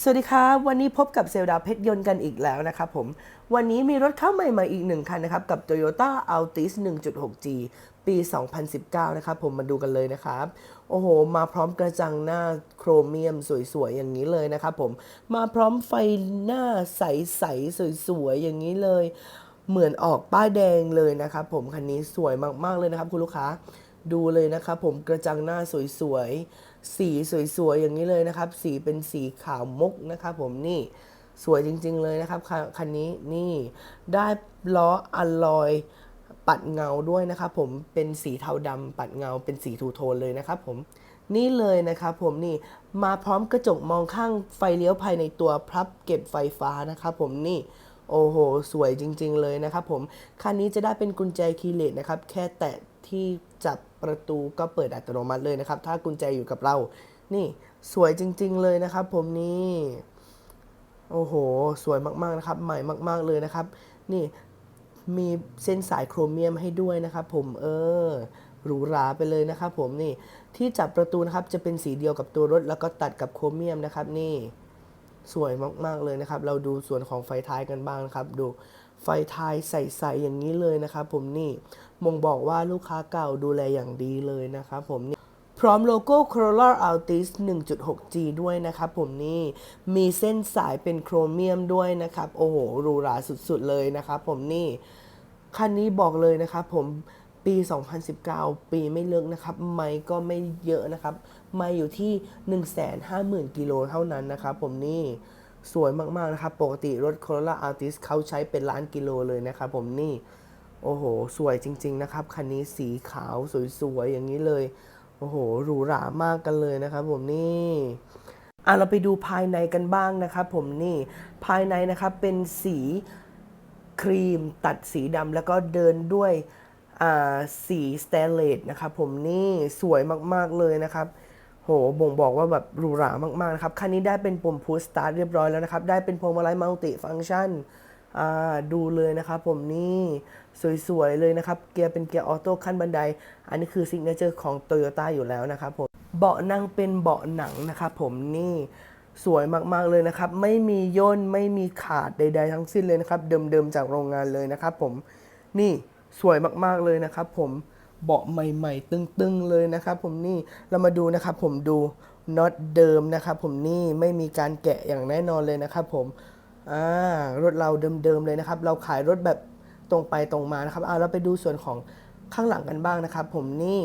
สวัสดีครับวันนี้พบกับเซลดาเพชรยนต์กันอีกแล้วนะครับผม วันนี้มีรถเข้าใหม่มาอีกหนึ่งคันนะครับ กับ Toyota Altis 1.6G ปี 2019 นะครับผมมาดูกันเลยนะครับ โอ้โห มาพร้อมกระจังหน้าโครเมียมสวยๆ อย่างนี้เลยนะครับผม มาพร้อมไฟหน้าใสๆ สวยๆ อย่างนี้เลย เหมือนออกป้ายแดงเลยนะครับผมคันนี้สวยมากๆเลยนะครับคุณลูกค้าดูเลยนะครับผมกระจังหน้าสวยๆ สีสวยๆอย่างนี้เลยนะครับ สีเป็นสีขาวมุกนะครับผมนี่สวยจริง ๆ เลยนะครับคันนี้นี่ได้ล้ออัลลอยปัดเงาด้วยนะครับผมเป็นสีเทาดำปัดเงาเป็นสีทูโทนเลยนะครับผมนี่เลยนะครับผมนี่มาพร้อมกระจกมองข้างไฟเลี้ยวภายในตัวพับเก็บไฟฟ้านะครับผมนี่โอ้โห สวยจริง ๆ เลยนะครับผมคันนี้จะได้เป็นกุญแจคีย์เลสนะครับแค่แตะ ที่จับประตูก็เปิดอัตโนมัติเลยนะครับ ถ้ากุญแจอยู่กับเรา นี่สวยจริง ๆ เลยนะครับ ผมนี่โอ้โห สวยมากๆนะครับ ใหม่มาก ๆเลยนะครับ นี่มีเส้นสายโครเมียมให้ด้วยนะครับผมเออหรูหราไปเลยนะครับผมนี่ที่จับประตูนะครับจะเป็นสีเดียวกับตัวรถ แล้วก็ตัดกับโครเมียมนะครับ นี่สวยมากๆเลยนะครับ เราดูส่วนของไฟท้ายกันบ้างนะครับ ดู ไฟทายใสๆอย่างนี้เลยนะครับผมนี่มงบอกว่าลูกค้าเก่าดูแลอย่างดีเลยนะครับผมนี่พร้อมโลโก้ Corolla Altis 1.6G ด้วยนะครับผมนี่มีเส้นสายเป็นโครเมียมด้วยนะครับ โอ้โหหรูหราสุดๆเลยนะครับผมนี่คันนี้บอกเลยนะครับผมปี 2019 ปีไม่เลิกนะครับ ไม่ก็ไม่เยอะนะครับ ไม่อยู่ที่ 150,000 กิโลเท่านั้นนะครับผมนี่ สวยมากๆนะครับ ปกติรถ Corolla Altis เขาใช้เป็นล้านกิโลเลยนะครับผมนี่ โอ้โห สวยจริง ๆ นะครับ คันนี้สีขาวสวยๆ อย่างนี้เลย โอ้โห หรูหรามากกันเลยนะครับผมนี่อะเราไปดูภายในกันบ้างนะครับผมนี่ภายในนะครับเป็นสีครีมตัดสีดำแล้วก็เดินด้วยสีสเตนเลสนะครับผมนี่สวยมากๆเลยนะครับ โหบ่งบอกว่าแบบหรูหรามากๆนะครับ คันนี้ได้เป็นปุ่มพุชสตาร์ทเรียบร้อยแล้วนะครับ ได้เป็นพวงมาลัยมัลติฟัง c t ชันดูเลยนะครับผมนี่สวยๆเลยนะครับ เกียร์เป็นเกียร์ออโต้ขั้นบันได อันนี้คือซิกเนเจอร์ของ Toyota อยู่แล้วนะครับผม เบาะนั่งเป็นเบาะหนังนะครับผมนี่สวยมากๆเลยนะครับ ไม่มีย่นไม่มีขาดใด ๆ ทั้งสิ้นเลยนะครับ เดิมๆจากโรงงานเลยนะครับผมนี่สวยมากๆเลยนะครับผม เบาะใหม่ ๆ ตึงๆเลยนะครับผมนี่เรามาดูนะครับผมดูน็อตเดิมนะครับผมนี่ไม่มีการแกะอย่างแน่นอนเลยนะครับผมอ่ารถเราเดิมๆเลยนะครับ เราขายรถแบบตรงไปตรงมานะครับเอาเราไปดูส่วนของข้างหลังกันบ้างนะครับ ผมนี่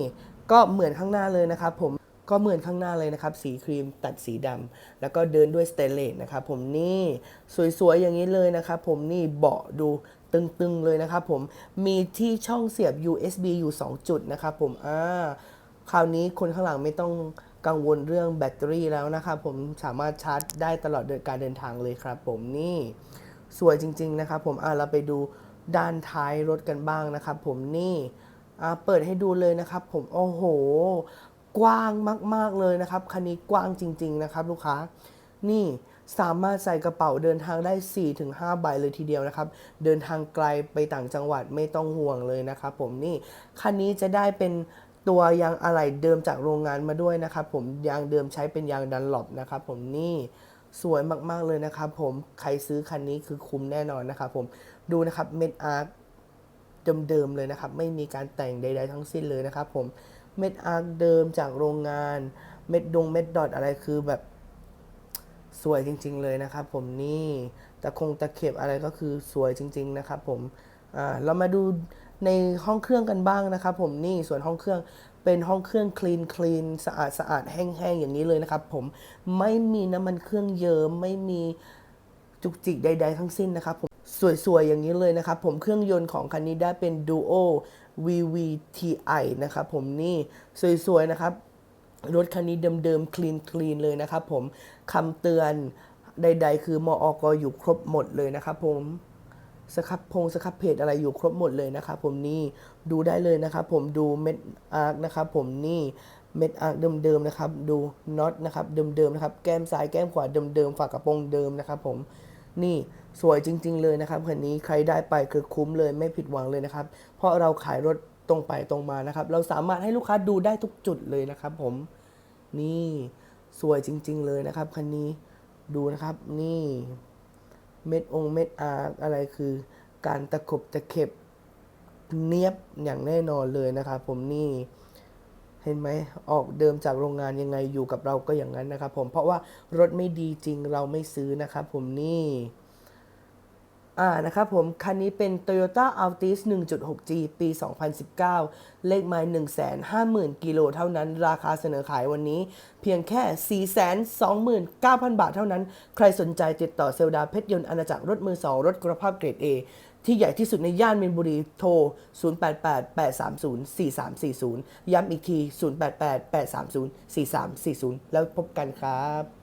ก็เหมือนข้างหน้าเลยนะครับ ผมก็เหมือนข้างหน้าเลยนะครับ สีครีมตัดสีดำแล้วก็เดินด้วยสเตนเลสนะครับผมนี่สวยๆอย่างนี้เลยนะครับผมนี่เบาะดู ตึงๆเลยนะครับผมมีที่ช่องเสียบ USB อยู่ 2 จุดนะครับผมอ่าคราวนี้คนข้างหลังไม่ต้องกังวลเรื่องแบตเตอรี่แล้วนะครับผมสามารถชาร์จได้ตลอดเดินการเดินทางเลยครับผมนี่สวยจริง ๆ นะครับผมอ่าเราไปดูด้านท้ายรถกันบ้างนะครับผมนี่อ่าเปิดให้ดูเลยนะครับผมโอ้โห กว้างมาก ๆเลยนะครับคันนี้กว้างจริง ๆ นะครับ ลูกค้านี่ สามารถใส่กระเป๋าเดินทางได้ 4-5 ใบเลยทีเดียวนะครับ เดินทางไกลไปต่างจังหวัดไม่ต้องห่วงเลยนะครับผมนี่ คันนี้จะได้เป็นตัวยางอะไหล่เดิมจากโรงงานมาด้วยนะครับผมยางเดิมใช้เป็นยางดันหลบนะครับผมนี่สวยมากๆเลยนะครับผมใครซื้อคันนี้คือคุ้มแน่นอนนะครับผมดูนะครับเม็ดอาร์เดิมๆเลยนะครับ ไม่มีการแต่งใด ๆ ทั้งสิ้นเลยนะครับผมเม็ดอาร์คเดิมจากโรงงาน เม็ดดงเม็ดดอทอะไรคือแบบ สวยจริง ๆ เลยนะครับ ผมนี่ตะคงตะเข็บอะไรก็คือสวยจริง ๆ นะครับ ผมเรามาดูในห้องเครื่องกันบ้างนะครับ ผมนี่ส่วนห้องเครื่องเป็นห้องเครื่องคลีนคลีนสะอาดสะอาดแห้งๆอย่างนี้เลยนะครับ ผมไม่มีน้ำมันเครื่องเยิม้มไม่มีจุกจิกใด ๆ ทั้งสิ้นนะครับผมสวย ๆ อย่างนี้เลยนะครับ ผมเครื่องยนต์ของคันนี้ได้เป็น Duo VVTi นะครับ ผมนี่สวย ๆ นะครับ รถคันนี้เดิมๆคลีนคลีนเลยนะครับผมคำเตือนใด ๆ คือมอกอยู่ครบหมดเลยนะครับผมสครับพงสครับเพจอะไรอยู่ครบหมดเลยนะครับผมนี่ดูได้เลยนะครับผมดูเม็ดอาร์คนะครับผมนี่เม็ดอาร์คเดิมๆนะครับดูน็อตนะครับเดิมๆนะครับแก้มซ้ายแก้มขวาเดิมๆฝากระโปรงเดิมนะครับผมนี่สวยจริง ๆ เลยนะครับคันนี้ใครได้ไปคือคุ้มเลยไม่ผิดหวังเลยนะครับ เพราะเราขายรถ ตรงไปตรงมานะครับ เราสามารถให้ลูกค้าดูได้ทุกจุดเลยนะครับ ผมนี่สวยจริง ๆ เลยนะครับคันนี้ดูนะครับนี่เม็ดองค์เม็ดอาร์อะไรคือ การตะขบตะเข็บเนียบอย่างแน่นอนเลยนะครับผมนี่เห็นไหมออกเดิมจากโรงงานยังไงอยู่กับเราก็อย่างนั้นนะครับ ผมเพราะว่ารถไม่ดีจริงเราไม่ซื้อนะครับ ผมนี่ อ่านะครับผม คันนี้เป็น Toyota Altis 1.6G ปี 2019 เลขไมล์150,000 กิโลเท่านั้น ราคาเสนอขายวันนี้ เพียงแค่ 429,000 บาทเท่านั้น ใครสนใจติดต่อเซลดาเพชรยนต์อาณาจักรรถมือ 2 รถคุณภาพเกรด A ที่ใหญ่ที่สุดในย่านมินบุรีโทร 0888304340 ย้ำอีกที 0888304340 แล้วพบกันครับ